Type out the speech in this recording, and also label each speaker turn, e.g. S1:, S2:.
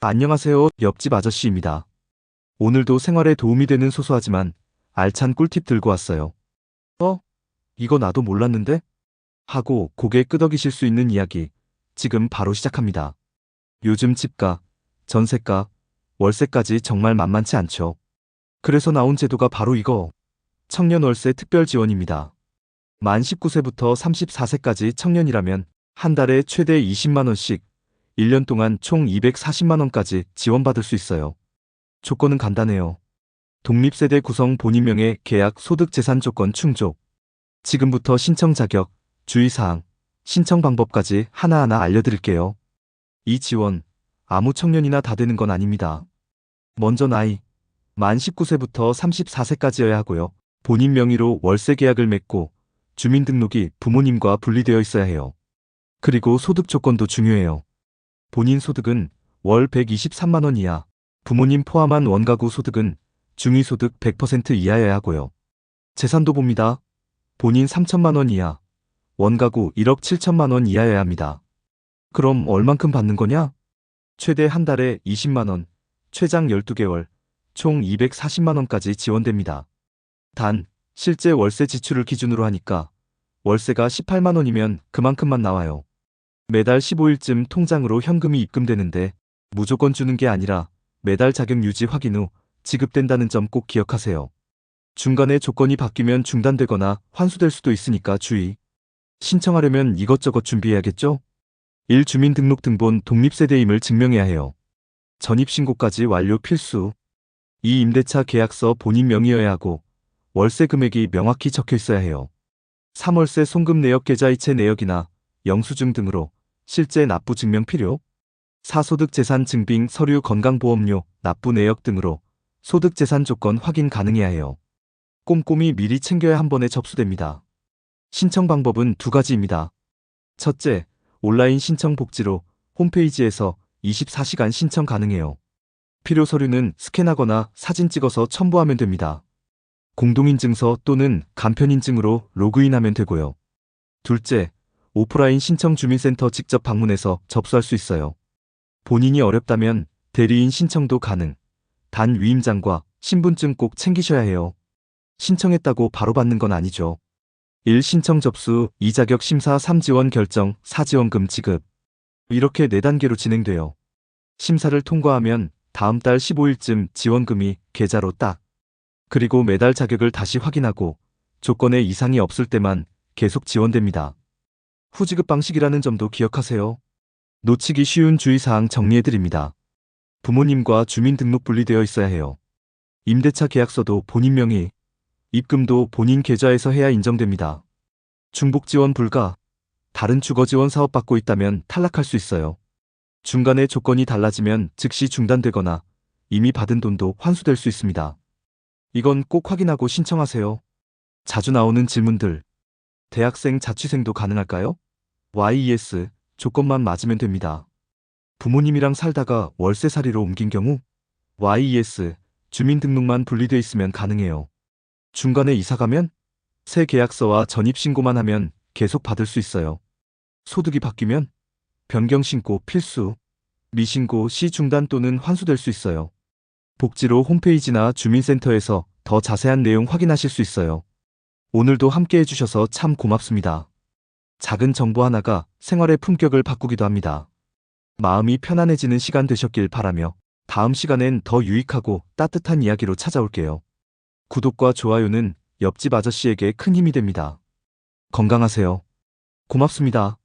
S1: 안녕하세요. 옆집 아저씨입니다. 오늘도 생활에 도움이 되는 소소하지만 알찬 꿀팁 들고 왔어요. 어? 이거 나도 몰랐는데? 하고 고개 끄덕이실 수 있는 이야기 지금 바로 시작합니다. 요즘 집가, 전세가, 월세까지 정말 만만치 않죠. 그래서 나온 제도가 바로 이거. 청년 월세 특별 지원입니다. 만 19세부터 34세까지 청년이라면 한 달에 최대 20만원씩 1년 동안 총 240만원까지 지원받을 수 있어요. 조건은 간단해요. 독립세대 구성 본인 명의 계약 소득 재산 조건 충족. 지금부터 신청 자격, 주의사항, 신청 방법까지 하나하나 알려드릴게요. 이 지원, 아무 청년이나 다 되는 건 아닙니다. 먼저 나이, 만 19세부터 34세까지여야 하고요. 본인 명의로 월세 계약을 맺고 주민등록이 부모님과 분리되어 있어야 해요. 그리고 소득 조건도 중요해요. 본인 소득은 월 123만원 이하, 부모님 포함한 원가구 소득은 중위소득 100% 이하여야 하고요. 재산도 봅니다. 본인 3천만원 이하, 원가구 1억 7천만원 이하여야 합니다. 그럼 얼만큼 받는 거냐? 최대 한 달에 20만원, 최장 12개월, 총 240만원까지 지원됩니다. 단, 실제 월세 지출을 기준으로 하니까 월세가 18만원이면 그만큼만 나와요. 매달 15일쯤 통장으로 현금이 입금되는데 무조건 주는 게 아니라 매달 자격 유지 확인 후 지급된다는 점 꼭 기억하세요. 중간에 조건이 바뀌면 중단되거나 환수될 수도 있으니까 주의. 신청하려면 이것저것 준비해야겠죠? 1. 주민등록등본 독립세대임을 증명해야 해요. 전입신고까지 완료 필수. 2. 임대차 계약서 본인 명의여야 하고 월세 금액이 명확히 적혀 있어야 해요. 3월세 송금 내역 계좌이체 내역이나 영수증 등으로 실제 납부 증명 필요. 사소득 재산 증빙 서류 건강보험료 납부 내역 등으로 소득 재산 조건 확인 가능해야 해요. 꼼꼼히 미리 챙겨야 한 번에 접수됩니다. 신청 방법은 두 가지입니다. 첫째, 온라인 신청 복지로 홈페이지에서 24시간 신청 가능해요. 필요 서류는 스캔하거나 사진 찍어서 첨부하면 됩니다. 공동인증서 또는 간편인증으로 로그인하면 되고요. 둘째, 오프라인 신청 주민센터 직접 방문해서 접수할 수 있어요. 본인이 어렵다면 대리인 신청도 가능. 단 위임장과 신분증 꼭 챙기셔야 해요. 신청했다고 바로 받는 건 아니죠. 1. 신청 접수, 2. 자격 심사 3. 지원 결정, 4. 지원금 지급. 이렇게 4단계로 진행돼요. 심사를 통과하면 다음 달 15일쯤 지원금이 계좌로 딱. 그리고 매달 자격을 다시 확인하고 조건에 이상이 없을 때만 계속 지원됩니다. 후지급 방식이라는 점도 기억하세요. 놓치기 쉬운 주의사항 정리해드립니다. 부모님과 주민등록 분리되어 있어야 해요. 임대차 계약서도 본인 명의, 입금도 본인 계좌에서 해야 인정됩니다. 중복 지원 불가, 다른 주거 지원 사업 받고 있다면 탈락할 수 있어요. 중간에 조건이 달라지면 즉시 중단되거나 이미 받은 돈도 환수될 수 있습니다. 이건 꼭 확인하고 신청하세요. 자주 나오는 질문들. 대학생 자취생도 가능할까요? YES 조건만 맞으면 됩니다. 부모님이랑 살다가 월세살이로 옮긴 경우 YES 주민등록만 분리돼 있으면 가능해요. 중간에 이사 가면 새 계약서와 전입신고만 하면 계속 받을 수 있어요. 소득이 바뀌면 변경신고 필수, 미신고 시 중단 또는 환수될 수 있어요. 복지로 홈페이지나 주민센터에서 더 자세한 내용 확인하실 수 있어요. 오늘도 함께 해주셔서 참 고맙습니다. 작은 정보 하나가 생활의 품격을 바꾸기도 합니다. 마음이 편안해지는 시간 되셨길 바라며 다음 시간엔 더 유익하고 따뜻한 이야기로 찾아올게요. 구독과 좋아요는 옆집 아저씨에게 큰 힘이 됩니다. 건강하세요. 고맙습니다.